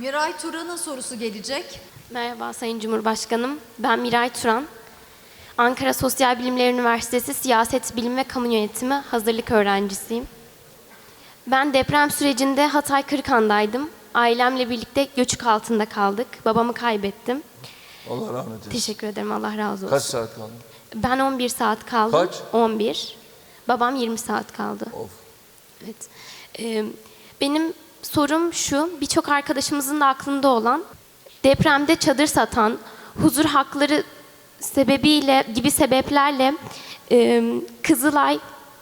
Miray Turan'ın sorusu gelecek. Merhaba Sayın Cumhurbaşkanım. Ben Miray Turan. Ankara Sosyal Bilimler Üniversitesi Siyaset Bilimi ve Kamu Yönetimi hazırlık öğrencisiyim. Ben deprem sürecinde Hatay Kırıkhan'daydım. Ailemle birlikte göçük altında kaldık. Babamı kaybettim. Allah rahmet eylesin. Teşekkür ederim. Allah razı olsun. Kaç saat kaldı? Ben 11 saat kaldım. Kaç? 11. Babam 20 saat kaldı. Of. Evet. Ee, benim sorum şu, birçok arkadaşımızın da aklında olan depremde çadır satan, huzur hakları sebebiyle gibi sebeplerle e, Kızılay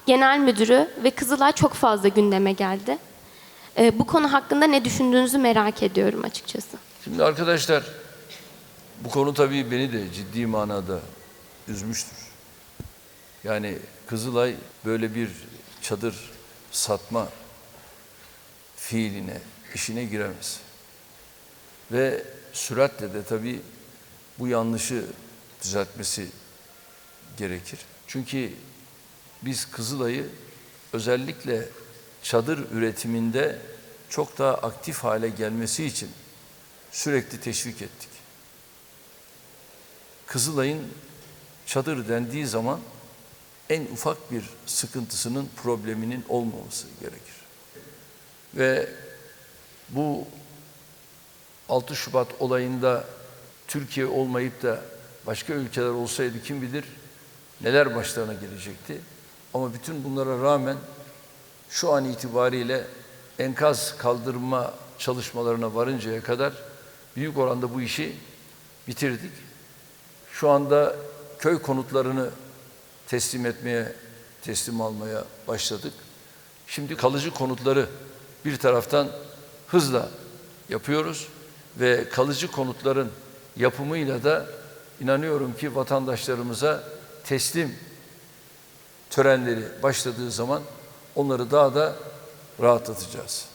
Genel Müdürü ve Kızılay çok fazla gündeme geldi. E, bu konu hakkında ne düşündüğünüzü merak ediyorum açıkçası. Şimdi arkadaşlar bu konu tabii beni de ciddi manada üzmüştür. Yani Kızılay böyle bir çadır satma fiiline, işine giremez. Ve süratle de tabii bu yanlışı düzeltmesi gerekir. Çünkü biz Kızılay'ı özellikle çadır üretiminde çok daha aktif hale gelmesi için sürekli teşvik ettik. Kızılay'ın çadır dendiği zaman en ufak bir sıkıntısının, probleminin olmaması gerekir. Ve bu 6 Şubat olayında Türkiye olmayıp da başka ülkeler olsaydı kim bilir neler başlarına gelecekti. Ama bütün bunlara rağmen şu an itibariyle enkaz kaldırma çalışmalarına varıncaya kadar büyük oranda bu işi bitirdik. Şu anda köy konutlarını teslim etmeye, teslim almaya başladık. Şimdi kalıcı konutları bir taraftan hızla yapıyoruz ve kalıcı konutların yapımıyla da inanıyorum ki vatandaşlarımıza teslim törenleri başladığı zaman onları daha da rahatlatacağız.